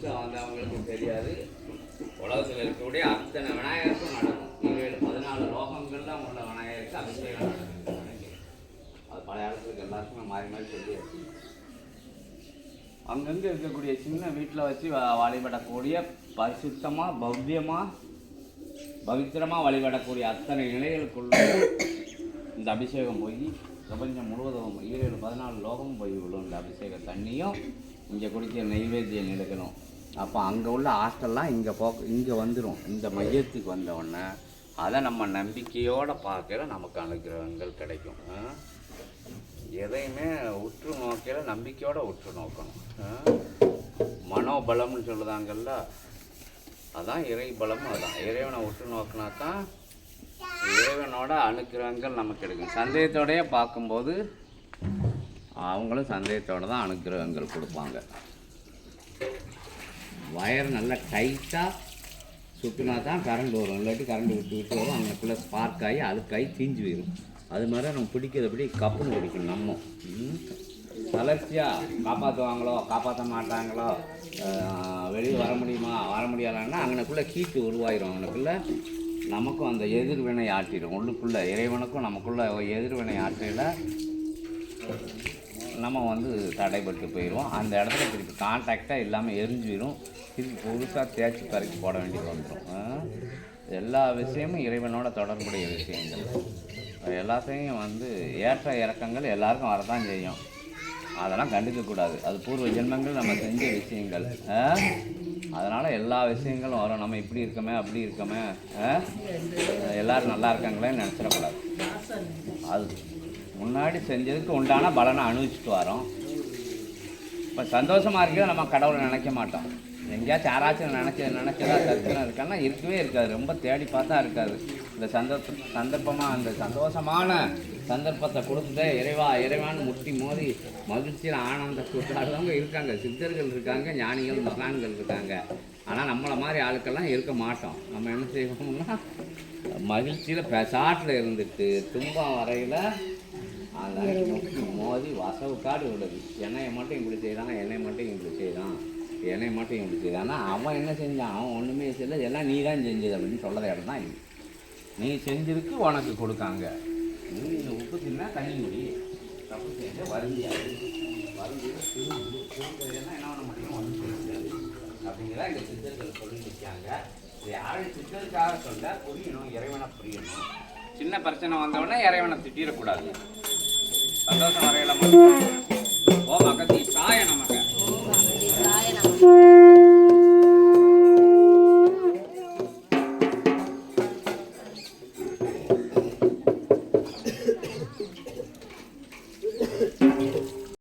புதுசாக வந்தவங்களுக்கு தெரியாது. உலகத்தில் இருக்கக்கூடிய அத்தனை விநாயகருக்கும் நடக்கும். ஏழு பதினாலு லோகங்கள்லாம் உள்ள விநாயகருக்கு அபிஷேகம் நடக்கும். அது பழைய காலத்துக்கு எல்லாருக்குமே மாறி மாறி சொல்லியாச்சு. அங்கங்கே இருக்கக்கூடிய சின்ன வீட்டில் வச்சு வழிபடக்கூடிய பரிசுத்தமாக பவ்யமாக பவித்திரமாக வழிபடக்கூடிய அத்தனை நிலைகளுக்குள்ள இந்த அபிஷேகம் போய் பிரபஞ்சம் முழுவதும் ஈரேழு பதினாலு லோகமும் போய் விடும் இந்த அபிஷேக தண்ணியும் இங்கே குடிக்கிற நெய்வேத்தியம் எடுக்கணும். அப்போ அங்கே உள்ள ஹாஸ்டல்லாம் இங்கே போ இங்கே வந்துடும் இந்த மையத்துக்கு வந்தவுடனே அதை நம்ம நம்பிக்கையோடு பார்க்கல நமக்கு அனுகிரகங்கள் கிடைக்கும். எதையுமே உற்று நோக்கையில் நம்பிக்கையோடு உற்று நோக்கணும். மனோபலம்னு சொல்லுதாங்கல்ல அதான் இறை பலமும் அதான். இறைவனை உற்று நோக்கினா தான் இறைவனோட அனுக்கிரகங்கள் நமக்கு கிடைக்கும் சந்தேகத்தோடயே பார்க்கும்போது அவங்களும் சந்தேகத்தோட தான் அனுக்கிரகங்கள் கொடுப்பாங்க. வயர் நல்லா டைட்டாக சுற்றினா தான் கரண்ட் வரும். இல்லாட்டி கரண்ட் விட்டு விட்டு வரும். அங்கேக்குள்ளே ஸ்பார்க் ஆகி அழுக்காகி தீஞ்சு போயிடும் அது மாதிரி நம்ம பிடிக்கிறபடி கப்புன்னு பிடிக்கணும் நம்ம. தளர்ச்சியாக காப்பாற்றுவாங்களோ காப்பாற்ற மாட்டாங்களோ வெளியே வர முடியுமா வர முடியலைன்னா அங்கனக்குள்ளே ஹீட்டு உருவாயிரும். அங்கனக்குள்ளே நமக்கும் அந்த எதிர்வினை ஆற்றிடும். உள்ளுக்குள்ளே இறைவனுக்கும் நமக்குள்ளே எதிர்வினை ஆற்றில நம்ம வந்து தடைப்பட்டு போயிடுவோம் அந்த இடத்துல திருப்பி கான்டாக்டாக இல்லாமல் எரிஞ்சிடும் திருப்பி புதுசாக தேய்ச்சி பறக்கி போட வேண்டியது வந்துடும் எல்லா விஷயமும் இறைவனோட தொடர்புடைய விஷயங்கள். எல்லாத்தையும் வந்து ஏற்ற இறக்கங்கள் எல்லாருக்கும் வரதான் செய்யும். அதெல்லாம் கண்டுக்கக்கூடாது அது பூர்வ ஜென்மங்கள் நம்ம செஞ்ச விஷயங்கள். அதனால் எல்லா விஷயங்களும் வரும். நம்ம இப்படி இருக்கோமே அப்படி இருக்கோமே. எல்லோரும் நல்லா இருக்காங்களேன்னு நினச்சிடக்கூடாது. அது முன்னாடி செஞ்சதுக்கு உண்டான பலனை அனுபவிச்சுட்டு வரோம். இப்போ சந்தோஷமாக இருக்கிறத நம்ம கடவுளை நினைக்க மாட்டோம். எங்கேயாச்சும் யாராச்சும் நினச்ச நினச்சதா தரிசனம் இருக்கான்னா இருக்கவே இருக்காது. ரொம்ப தேடி பார்த்தா இருக்காது. இந்த சந்தர்ப்ப சந்தர்ப்பமாக அந்த சந்தோஷமான சந்தர்ப்பத்தை கொடுத்துட்டே இறைவா. இறைவான்னு முட்டி மோதி மகிழ்ச்சியில் ஆனந்த கூட்டாடுறவங்க இருக்காங்க. சித்தர்கள் இருக்காங்க ஞானிகள் மகான்கள் இருக்காங்க. ஆனால் நம்மளை மாதிரி ஆளுக்கெல்லாம் இருக்க மாட்டோம். நம்ம என்ன செய்வோம்னா மகிழ்ச்சியில் பெசாட்டில் இருந்துட்டு துன்பம் வரையில் அந்த முட்டி மோதி வசவு காடு விடுது. என்னையை மட்டும் இப்படி செய்கிறான் என்னை மட்டும் இப்படி செய்கிறான் என்னை மட்டும் இப்படி செய்கிறான்னா அவன் என்ன செஞ்சான்? அவன் ஒன்றுமே செய்யல. எல்லாம் நீ தான் செஞ்சது அப்படின்னு சொல்லத இடம் தான் இது. நீ செஞ்சிருக்கு உனக்கு கொடுக்காங்க. நீ உப்பு தின்னா தண்ணி முடி தப்பு செய்ய வருந்தியா? வருந்தியில் திரும்பி. திரும்புறதுன்னா என்ன பண்ண முடியும்? வந்து அப்படிங்கிறத இந்த சித்தர்கள் சொல்லி நிற்காங்க யாரும் சித்தருக்காக சொல்ல புரியணும் இறைவனை புரியணும். சின்ன பிரச்சனை வந்தவொடனே இறைவனை திட்டிடக்கூடாது. சந்தோஷம் வரையில மட்டும் ஓம் அகதி சாய நமக்கு